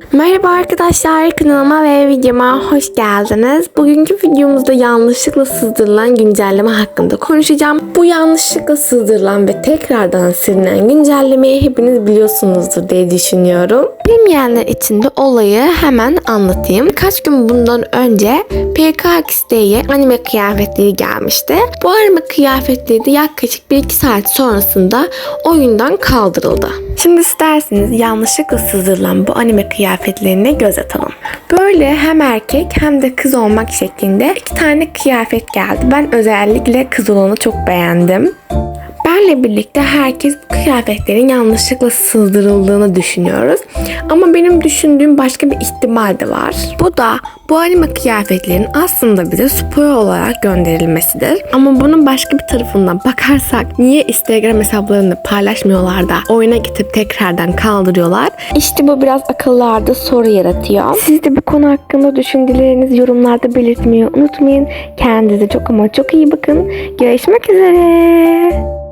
Merhaba arkadaşlar kanalıma ve videoma hoş geldiniz. Bugünkü videomuzda yanlışlıkla sızdırılan güncelleme hakkında konuşacağım. Bu yanlışlıkla sızdırılan ve tekrardan silinen güncellemeyi hepiniz biliyorsunuzdur diye düşünüyorum. Bilmeyenler için de olayı hemen anlatayım. Birkaç gün bundan önce PKXD'ye anime kıyafetleri gelmişti. Bu anime kıyafetleri de yaklaşık 1-2 saat sonrasında oyundan kaldırıldı. Şimdi isterseniz yanlışlıkla sızdırılan bu anime kıyafetlerine göz atalım. Böyle hem erkek hem de kız olmak şeklinde iki tane kıyafet geldi. Ben özellikle kız olanı çok beğendim. Benle birlikte herkes bu kıyafetlerin yanlışlıkla sızdırıldığını düşünüyoruz. Ama benim düşündüğüm başka bir ihtimal de var. Bu da bu anime kıyafetlerin aslında bize spor olarak gönderilmesidir. Ama bunun başka bir tarafından bakarsak niye Instagram hesaplarını paylaşmıyorlar da oyuna gidip tekrardan kaldırıyorlar? İşte bu biraz akıllarda soru yaratıyor. Siz de bu konu hakkında düşüncelerinizi yorumlarda belirtmeyi unutmayın. Kendinize çok ama çok iyi bakın. Görüşmek üzere.